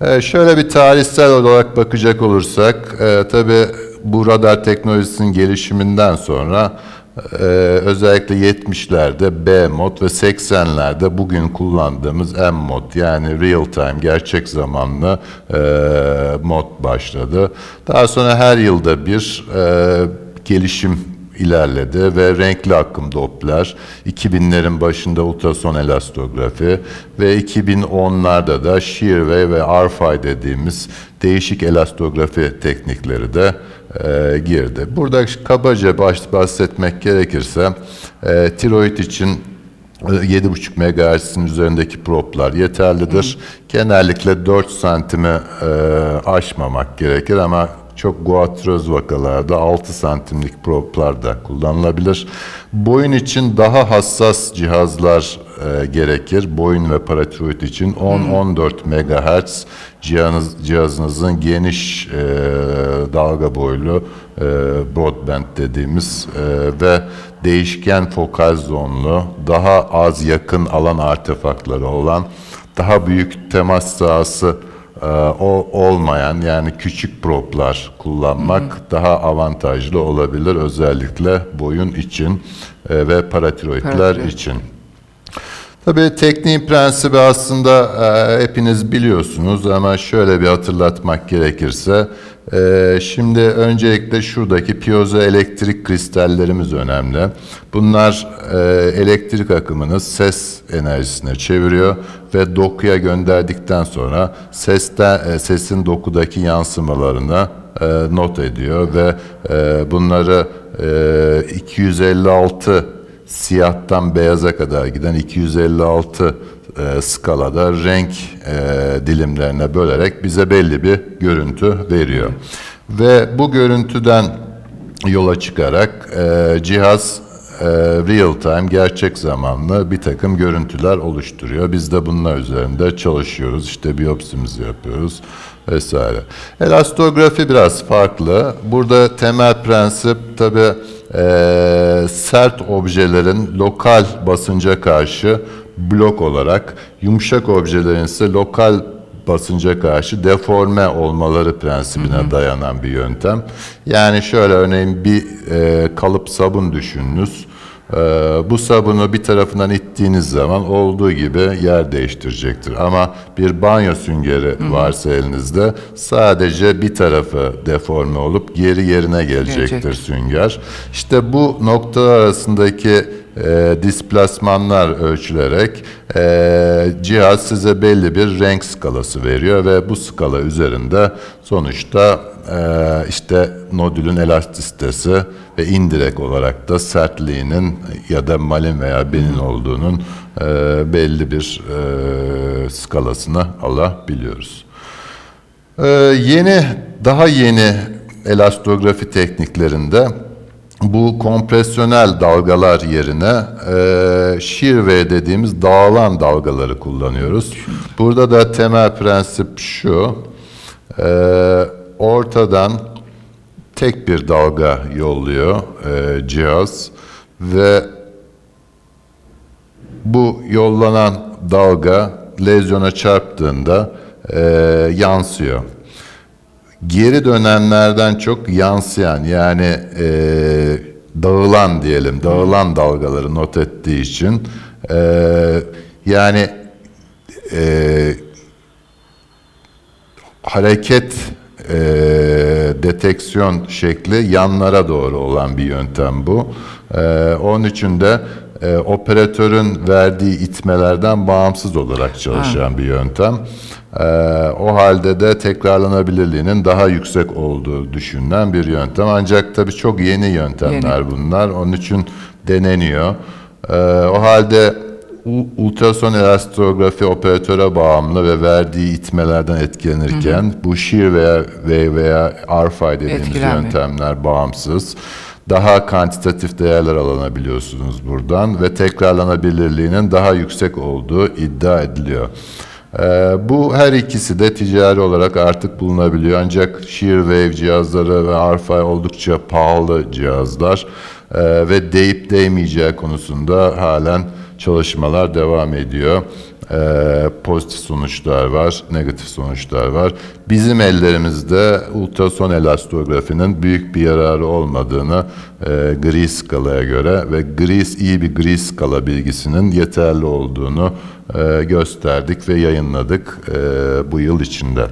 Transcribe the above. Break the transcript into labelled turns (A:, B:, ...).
A: Ee, şöyle bir tarihsel olarak bakacak olursak, e, tabii bu radar teknolojisinin gelişiminden sonra e, özellikle 70'lerde B mod ve 80'lerde bugün kullandığımız M mod yani real time gerçek zamanlı e, mod başladı. Daha sonra her yılda bir e, gelişim ilerledi ve renkli akım Doppler, 2000'lerin başında ultrason elastografi ve 2010'larda da shear wave ve RFI dediğimiz değişik elastografi teknikleri de e, girdi. Burada kabaca bahsetmek gerekirse e, tiroid için e, 7,5 MHz'in üzerindeki proplar yeterlidir. Genellikle 4 santimi e, aşmamak gerekir ama çok guatröz vakalarda 6 santimlik proplar da kullanılabilir. Boyun için daha hassas cihazlar e, gerekir. Boyun ve paratiroid için 10-14 MHz cihazınız, cihazınızın geniş e, dalga boylu e, broadband dediğimiz e, ve değişken fokal zonlu, daha az yakın alan artefaktları olan, daha büyük temas sahası o olmayan yani küçük proplar kullanmak daha avantajlı olabilir özellikle boyun için e, ve paratiroidler
B: Paratiroid.
A: için. Tabii tekniğin prensibi aslında e, hepiniz biliyorsunuz ama şöyle bir hatırlatmak gerekirse e, şimdi öncelikle şuradaki piyozo elektrik kristallerimiz önemli. Bunlar e, elektrik akımını ses enerjisine çeviriyor ve dokuya gönderdikten sonra sesten, e, sesin dokudaki yansımalarını e, not ediyor ve e, bunları e, 256 siyahtan beyaza kadar giden 256 e, skalada renk e, dilimlerine bölerek bize belli bir görüntü veriyor. Ve bu görüntüden yola çıkarak e, cihaz e, real time, gerçek zamanlı bir takım görüntüler oluşturuyor. Biz de bunlar üzerinde çalışıyoruz. İşte biyopsimizi yapıyoruz vesaire. Elastografi biraz farklı. Burada temel prensip tabii e, sert objelerin lokal basınca karşı blok olarak, yumuşak objelerin ise lokal basınca karşı deforme olmaları prensibine dayanan bir yöntem. Yani şöyle örneğin bir e, kalıp sabun düşününüz. E, bu sabunu bir tarafından ittiğiniz zaman olduğu gibi yer değiştirecektir. Ama bir banyo süngeri varsa elinizde sadece bir tarafı deforme olup geri yerine gelecektir
B: Gelecek.
A: sünger. İşte bu noktalar arasındaki e, displasmanlar ölçülerek e, cihaz size belli bir renk skalası veriyor ve bu skala üzerinde sonuçta e, işte nodülün elastisitesi ve indirek olarak da sertliğinin ya da malin veya benin olduğunun e, belli bir e, skalasını alabiliyoruz. Ee, yeni, daha yeni elastografi tekniklerinde bu kompresyonel dalgalar yerine e, wave dediğimiz dağılan dalgaları kullanıyoruz. Burada da temel prensip şu, e, ortadan tek bir dalga yolluyor e, cihaz ve bu yollanan dalga lezyona çarptığında e, yansıyor. Geri dönenlerden çok yansıyan yani e, dağılan diyelim, dağılan dalgaları not ettiği için e, yani e, hareket e, deteksiyon şekli yanlara doğru olan bir yöntem bu. E, onun için de e, operatörün verdiği itmelerden bağımsız olarak çalışan bir yöntem. E, o halde de tekrarlanabilirliğinin daha yüksek olduğu düşünülen bir yöntem. Ancak tabii çok yeni yöntemler bunlar. Onun için deneniyor. E, o halde ultrason elastografi operatöre bağımlı ve verdiği itmelerden etkilenirken bu shear veya wave veya RFI dediğimiz yöntemler bağımsız. Daha kantitatif değerler alınabiliyorsunuz buradan ve tekrarlanabilirliğinin daha yüksek olduğu iddia ediliyor. Ee, bu her ikisi de ticari olarak artık bulunabiliyor ancak shear wave cihazları ve RFI oldukça pahalı cihazlar Ee, ve değip değmeyeceği konusunda halen çalışmalar devam ediyor. Ee, pozitif sonuçlar var, negatif sonuçlar var. Bizim ellerimizde ultrason elastografinin büyük bir yararı olmadığını e, gri skalaya göre ve gri iyi bir gri skala bilgisinin yeterli olduğunu e, gösterdik ve yayınladık e, bu yıl içinde.